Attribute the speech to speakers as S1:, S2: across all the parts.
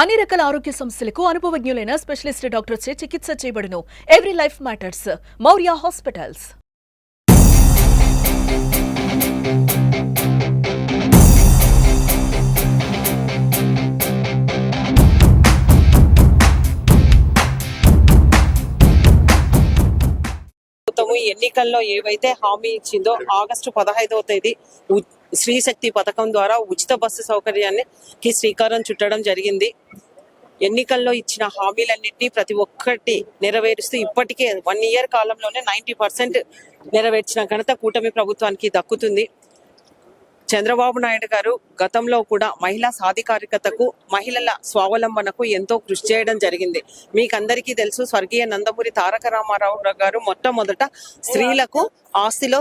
S1: అన్ని రకాల ఆరోగ్య సమస్యలకు అనుభవజ్ఞులైన స్పెషలిస్ట్ డాక్టర్చే చికిత్స చేయబడును. Every life matters Maurya hospitals
S2: ప్రభుత్వము ఎన్నికల్లో ఏవైతే హామీ ఇచ్చిందో ఆగస్టు పదహైదవ తేదీ ఉ- పథకం ద్వారా ఉచిత బస్సు సౌకర్యానికి శ్రీకారం చుట్టడం జరిగింది. ఎన్నికల్లో ఇచ్చిన హామీలన్నింటినీ ప్రతి ఒక్కటి నెరవేరుస్తూ ఇప్పటికే వన్ ఇయర్ కాలంలోనే నైంటీ పర్సెంట్ నెరవేర్చిన ఘనత కూటమి ప్రభుత్వానికి దక్కుతుంది. చంద్రబాబు నాయుడు గారు గతంలో కూడా మహిళా సాధికారికతకు మహిళల స్వావలంబనకు ఎంతో కృషి చేయడం జరిగింది. మీకందరికీ తెలుసు స్వర్గీయ నందమూరి తారక రామారావు గారు మొట్టమొదట స్త్రీలకు ఆస్తిలో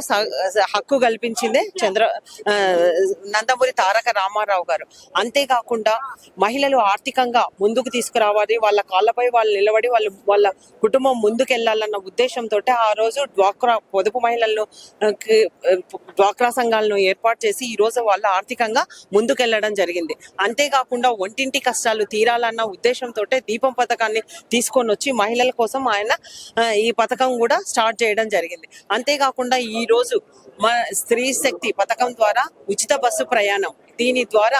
S2: హక్కు కల్పించిందే చంద్ర ఆ, నందమూరి తారక రామారావు గారు. అంతేకాకుండా మహిళలు ఆర్థికంగా ముందుకు తీసుకురావాలి వాళ్ళ కాళ్ళపై వాళ్ళు నిలబడి వాళ్ళు వాళ్ళ కుటుంబం ముందుకెళ్ళాలన్న ఉద్దేశంతో ఆ రోజు డ్వాక్రా పొదుపు మహిళలను డ్వాక్రా సంఘాలను ఏర్పాటు చేసి ఈ రోజు వాళ్ళ ఆర్థికంగా ముందుకెళ్ళడం జరిగింది. అంతేకాకుండా ఒంటింటి కష్టాలు తీరాలన్న ఉద్దేశంతో దీపం పథకాన్ని తీసుకొని వచ్చి మహిళల కోసం ఆయన ఈ పథకం కూడా స్టార్ట్ చేయడం జరిగింది. అంతేకాకుండా ఈ రోజు మన స్త్రీ శక్తి పథకం ద్వారా ఉచిత బస్సు ప్రయాణం దీని ద్వారా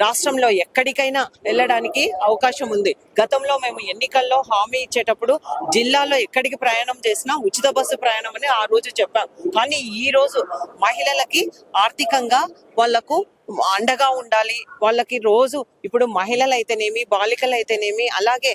S2: రాష్ట్రంలో ఎక్కడికైనా వెళ్ళడానికి అవకాశం ఉంది. గతంలో మేము ఎన్నికల్లో హామీ ఇచ్చేటప్పుడు జిల్లాలో ఎక్కడికి ప్రయాణం చేసినా ఉచిత బస్సు ప్రయాణం అని ఆ రోజు చెప్పాం. కానీ ఈ రోజు మహిళలకి ఆర్థికంగా వాళ్ళకు అండగా ఉండాలి. వాళ్ళకి రోజు ఇప్పుడు మహిళలు అయితేనేమి బాలికలు అయితేనేమి అలాగే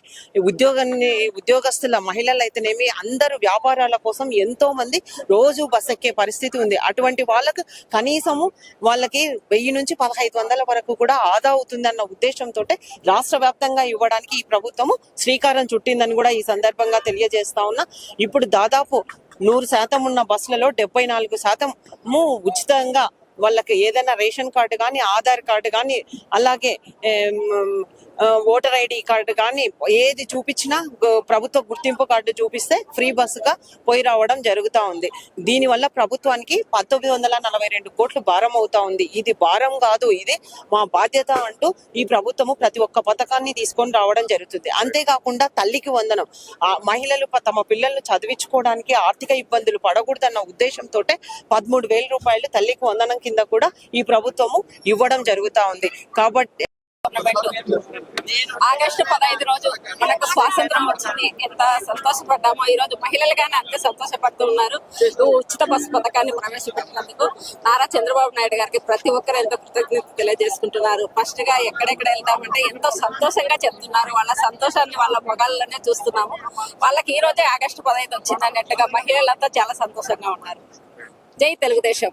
S2: ఉద్యోగాన్ని ఉద్యోగస్తుల మహిళలు అయితేనేమి అందరూ వ్యాపారాల కోసం ఎంతో మంది రోజు బస్ ఎక్కే పరిస్థితి ఉంది. అటువంటి వాళ్ళకు కనీసము వాళ్ళకి వెయ్యి నుంచి పదహైదు వందల వరకు కూడా ఆదా అవుతుందన్న ఉద్దేశంతో రాష్ట్ర వ్యాప్తంగా ఇవ్వడానికి ఈ ప్రభుత్వము శ్రీకారం చుట్టిందని కూడా ఈ సందర్భంగా తెలియజేస్తా ఉన్నా. ఇప్పుడు దాదాపు నూరు శాతం ఉన్న బస్సులలో డెబ్బై నాలుగు శాతము ఉచితంగా వాళ్ళకి ఏదైనా రేషన్ కార్డు కానీ ఆధార్ కార్డు కానీ అలాగే ఓటర్ ఐడి కార్డు కానీ ఏది చూపించినా గ- ప్రభుత్వ గుర్తింపు కార్డు చూపిస్తే ఫ్రీ బస్సుగా పోయి రావడం జరుగుతూ ఉంది. దీనివల్ల ప్రభుత్వానికి పంతొమ్మిది వందల నలభై రెండు కోట్లు భారం అవుతా ఉంది. ఇది భారం కాదు ఇది మా బాధ్యత అంటూ ఈ ప్రభుత్వము ప్రతి ఒక్క పథకాన్ని తీసుకొని రావడం జరుగుతుంది. అంతేకాకుండా తల్లికి వందనం. ఆ మహిళలు తమ పిల్లలను చదివించుకోవడానికి ఆర్థిక ఇబ్బందులు పడకూడదన్న ఉద్దేశంతో పదమూడు వేల రూపాయలు తల్లికి వందనం కింద కూడా ఈ ప్రభుత్వము ఇవ్వడం జరుగుతా ఉంది. కాబట్టి
S3: ఆగస్టు పదహైదు రోజు మనకు స్వాతంత్రం వచ్చింది. ఎంత సంతోషపడ్డామో ఈ రోజు మహిళలు కానీ అంతే సంతోషపడుతున్నారు ఉచిత బస్సు పథకాన్ని ప్రవేశపెట్టినందుకు నారా చంద్రబాబు నాయుడు గారికి ప్రతి ఒక్కరు ఎంతో కృతజ్ఞత తెలియజేసుకుంటున్నారు. ఫస్ట్గా ఎక్కడెక్కడ వెళ్తామంటే ఎంతో సంతోషంగా చెప్తున్నారు. వాళ్ళ సంతోషాన్ని వాళ్ళ మొగాళ్ళనే చూస్తున్నాము. వాళ్ళకి ఈ రోజే ఆగస్టు పదహైదు వచ్చింది అన్నట్టుగా మహిళలంతా చాలా సంతోషంగా ఉన్నారు. జై తెలుగుదేశం.